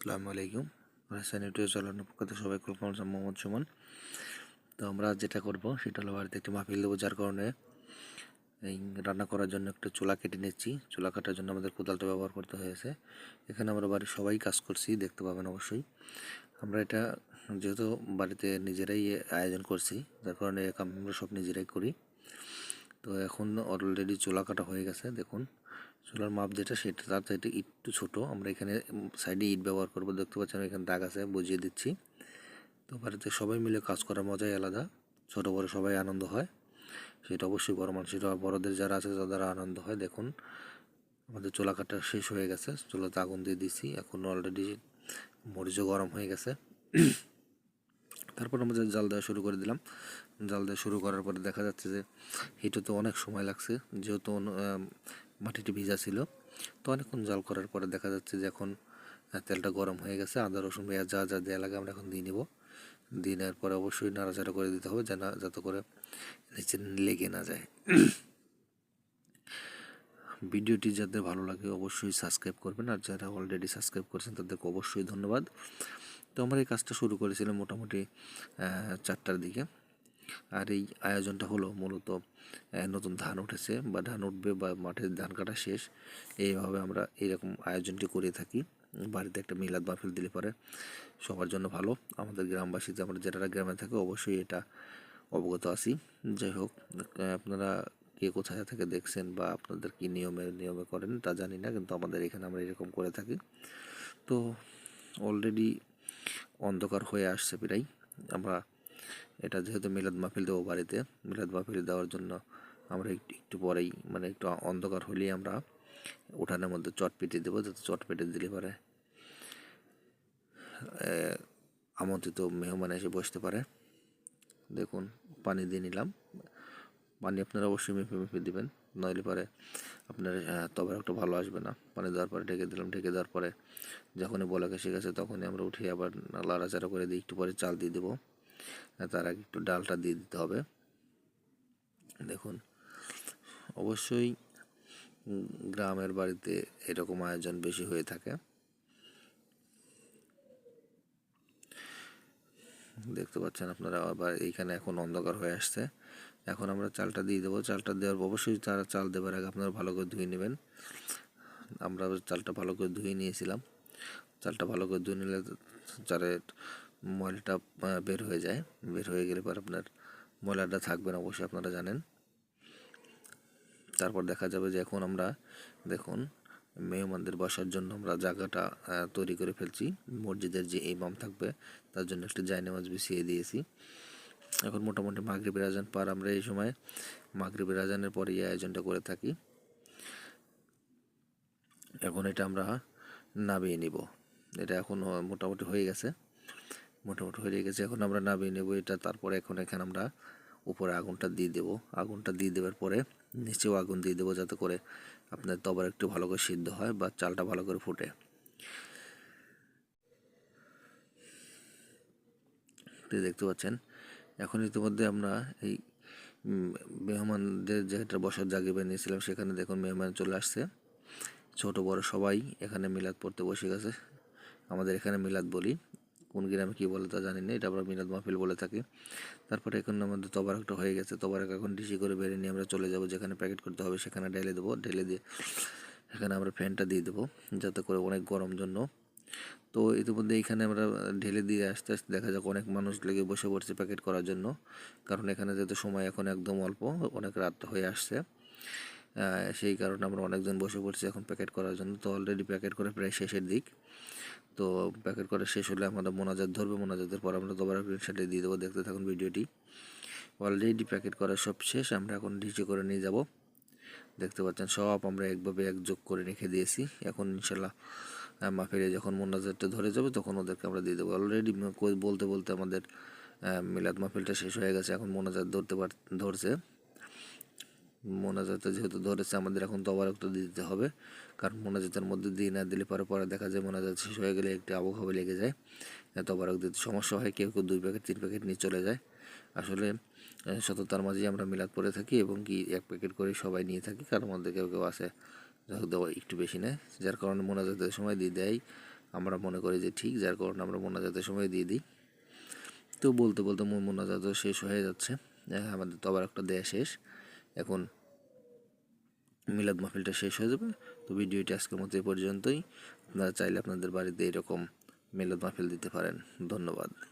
আসসালামু আলাইকুম। রাসায়ন ইউটিউব চ্যানেলের পক্ষ থেকে সবাই কল্পনা মোহাম্মদ সুমন। তো আমরা যেটা করব, সেটা হলো বাড়িতে একটি মাহফিল দেবো, যার কারণে এই রান্না করার জন্য একটা চুলা কেটে নিচ্ছি। চুলা কাটার জন্য আমাদের কোদালটা ব্যবহার করতে হয়েছে। এখানে আমরা বাড়ির সবাই কাজ করছি, দেখতে পাবেন অবশ্যই। আমরা এটা যেহেতু বাড়িতে নিজেরাই আয়োজন করছি, যার কারণে কাম, আমরা সব নিজেরাই করি। তো এখন অলরেডি চুলা কাটা হয়ে গেছে, দেখুন। চুলার মাপ যেটা সেটা তার চাইতে একটু ছোট। আমরা এখানে সাইডে ইট ব্যবহার করব, দেখতে পাচ্ছেন এখানে দাগ আছে, বুঝিয়ে দিচ্ছি। তো বাড়িতে সবাই মিলে কাজ করার মজাই আলাদা, ছোট বড় সবাই আনন্দ হয়। সেটা অবশ্যই বড় মানুষের আর বড়দের যারা আছে তাদের আনন্দ হয়। দেখুন, আমাদের চোলা কাটা শেষ হয়ে গেছে চোলাতে আগুন দিয়ে দিছি এখন অলরেডি মরিচও গরম হয়ে গেছে। তারপর আমরা জাল দেওয়া শুরু করে দিলাম। জাল দেওয়া শুরু করার পরে দেখা যাচ্ছে যে হিটতে অনেক সময় লাগছে, যেহেতু মাটিটি ভিজা ছিল। তো অনেকক্ষণ জল করার পরে দেখা যাচ্ছে যে এখন তেলটা গরম হয়ে গেছে, আদা, রসুন, পেঁয়াজ যা যা দেওয়া লাগে আমরা এখন দিয়ে নেব। দিয়ে নেওয়ার পরে অবশ্যই নাড়াচাড়া করে দিতে হবে যেন, যাতে করে নিচে লেগে না যায়। ভিডিওটি যাদের ভালো লাগে অবশ্যই সাবস্ক্রাইব করবেন, আর যারা অলরেডি সাবস্ক্রাইব করেছেন তাদেরকে অবশ্যই ধন্যবাদ। তো আমরা এই কাজটা শুরু করেছিলাম মোটামুটি চারটার দিকে। আর এই আয়োজনটা হলো মূলত নতুন ধান উঠেছে বা ধান উঠবে বা মাঠে ধান কাটা শেষ। এইভাবে আমরা এরকম আয়োজনটি করে থাকি। বাড়িতে একটা মিলাদ মাহফিল দিলে পরে সবার জন্য ভালো। আমাদের গ্রামবাসী আমরা যারা গ্রামে থাকে অবশ্যই এটা অবগত আছি। যাই হোক আপনারা কে কোথায় থেকে দেখছেন বা আপনাদের কি নিয়মে নিয়মে করেন তা জানি না, কিন্তু আমাদের এখানে আমরা এরকম করে থাকি। তো অলরেডি অন্ধকার হয়ে আসছে প্রায়। আমরা এটা যেহেতু মিলাদ মাহফিল দেবো বাড়িতে, মিলাদ মাহফিল দেওয়ার জন্য আমরা একটু একটু পরেই মানে একটু অন্ধকার হলেই আমরা উঠানের মধ্যে চট পেটে দেবো, যাতে চট পেটে দিলে পরে আমন্ত্রিত মেহমান এসে বসতে পারে। দেখুন, পানি দিয়ে নিলাম। পানি আপনারা অবশ্যই মেপে মেপে দেবেন, নইলে পরে আপনার তবে একটা ভালো আসবে না। পানি দেওয়ার পরে ঢেকে দিলাম, ঢেকে দেওয়ার পরে যখনই বলাকে শিখেছে তখনই আমরা উঠে আবার লাড়াচাড়া করে দিই একটু পরে চাল দিয়ে দেবো। তার আগে একটু ডালটা দিয়ে দিতে হবে। দেখুন, অবশ্যই গ্রামের বাড়িতে এরকম আয়োজন বেশি হয়ে থাকে। দেখতে পাচ্ছেন আপনারা, আবার এইখানে এখন অন্ধকার হয়ে আসছে। এখন আমরা চালটা দিয়ে দেবো। চালটা দেওয়ার অবশ্যই তারা চাল দেওয়ার আগে আপনারা ভালো করে ধুয়ে নেবেন। আমরা চালটা ভালো করে ধুয়ে নিয়েছিলাম। চালটা ভালো করে ধুয়ে নিলে চালের ময়লাটা বের হয়ে যায়। বের হয়ে গেলে পর আপনার ময়লাটা থাকবে না, অবশ্যই আপনারা জানেন। তারপর দেখা যাবে যে এখন আমরা, দেখুন, মেহমানদের বসার জন্য আমরা জায়গাটা তৈরি করে ফেলছি। মসজিদের যে ইমাম থাকবে, তার জন্য একটু জায়নামাজ বিছিয়ে দিয়েছি। এখন মোটামুটি মাগরিবের আজান পার আমরা এই সময় মাগরিবের আজানের পরে এই আয়োজনটা করে থাকি। এখন এটা আমরা নামিয়ে নিব। এটা এখন মোটামুটি হয়ে গেছে। মোটামুটি হয়ে গেছে। এখন আমরা নামিয়ে নেব এটা, তারপরে এখন এখানে আমরা উপরে আগুনটা দিয়ে দেবো। আগুনটা দিয়ে দেওয়ার পরে নিচেও আগুন দিয়ে দেবো যাতে করে আপনার তবার একটু ভালো করে সিদ্ধ হয় বা চালটা ভালো করে ফুটে। দেখতে পাচ্ছেন, এখন ইতিমধ্যে আমরা এই মেহমানদের যেটা বসার জায়গা বানিয়েছিলাম, সেখানে দেখুন মেহমান চলে আসছে। ছোট বড় সবাই এখানে মিলাদ পড়তে বসে গেছে। আমাদের এখানে মিলাদ বলি। কোন গ্রামে কী বলে তা জানি না এটা আমরা মিনাদ মাহফিল বলে থাকি। তারপরে এখন আমাদের তবারকটা হয়ে গেছে, তবারক এখন ডিসি করে বেরিয়ে নিয়ে আমরা চলে যাব, যেখানে প্যাকেট করতে হবে সেখানে ঢেলে দেবো, ঢেলে দিয়ে এখানে আমরা ফ্যানটা দিয়ে দেবো, যাতে করে অনেক গরম জন্য। তো ইতিমধ্যে এইখানে আমরা ঢেলে দিয়ে আস্তে আস্তে দেখা যাক অনেক মানুষ লেগে বসে পড়ছে প্যাকেট করার জন্য, কারণ এখানে যেহেতু সময় এখন একদম অল্প, অনেক রাত হয়ে আসছে। সেই কারণে আমরা অনেকজন বসে পড়ছি এখন প্যাকেট করার জন্য, তো অলরেডি প্যাকেট করে প্রায় শেষের দিক। তো প্যাকেট করা শেষ হলে আমাদের মোনাজাত ধরবে, মোনাজাতের পর আমরা তোমার স্ক্রিনশটে দিয়ে দেবো। দেখতে থাকুন ভিডিওটি। অলরেডি প্যাকেট করা সব শেষ, আমরা এখন ডিসি করে নিয়ে যাব। দেখতে পাচ্ছেন সব আমরা একভাবে একযোগ করে রেখে দিয়েছি। এখন ইনশাল্লাহ মাফিরে যখন মোনাজাতটা ধরে যাবে তখন ওদেরকে আমরা দিয়ে দেবো। অলরেডি বলতে বলতে আমাদের মিলাদ মাহফিলটা শেষ হয়ে গেছে। এখন মোনাজাত ধরতে পার, ধরছে। মোনাজাতে যেহেতু ধরেছে, আমাদের এখন তবারকটা দিতে হবে। কারণ মোনাজাতের মধ্যে দিয়ে না দিলে পরে পরে দেখা যায় মোনাজাত শেষ হয়ে গেলে একটি আবহাওয়া লেগে যায়। তবারক দিতে সমস্যা হয়, কেউ কেউ দুই প্যাকেট, তিন প্যাকেট নিয়ে চলে যায়। আসলে সততার মাঝেই আমরা মিলাদ পরে থাকি এবং কি এক প্যাকেট করে সবাই নিয়ে থাকি। কারোর মধ্যে কেউ কেউ আসে দেওয়া একটু বেশি নেয়। যার কারণে মোনাজাতের সময় দিয়ে দেয়। আমরা মনে করি যে ঠিক, যার কারণে আমরা মোনাজাতের সময় দিয়ে দিই। তো বলতে বলতে মোনাজাত শেষ হয়ে যাচ্ছে। আমাদের তো আবার একটা দেয়া শেষ। এখন মিলাদ মাহফিলটা শেষ হয়ে যাবে। তো ভিডিওটি আজকের মতো এই পর্যন্তই। আপনারা চাইলে আপনাদের বাড়িতে এরকম মিলাদ মাহফিল দিতে পারেন। ধন্যবাদ।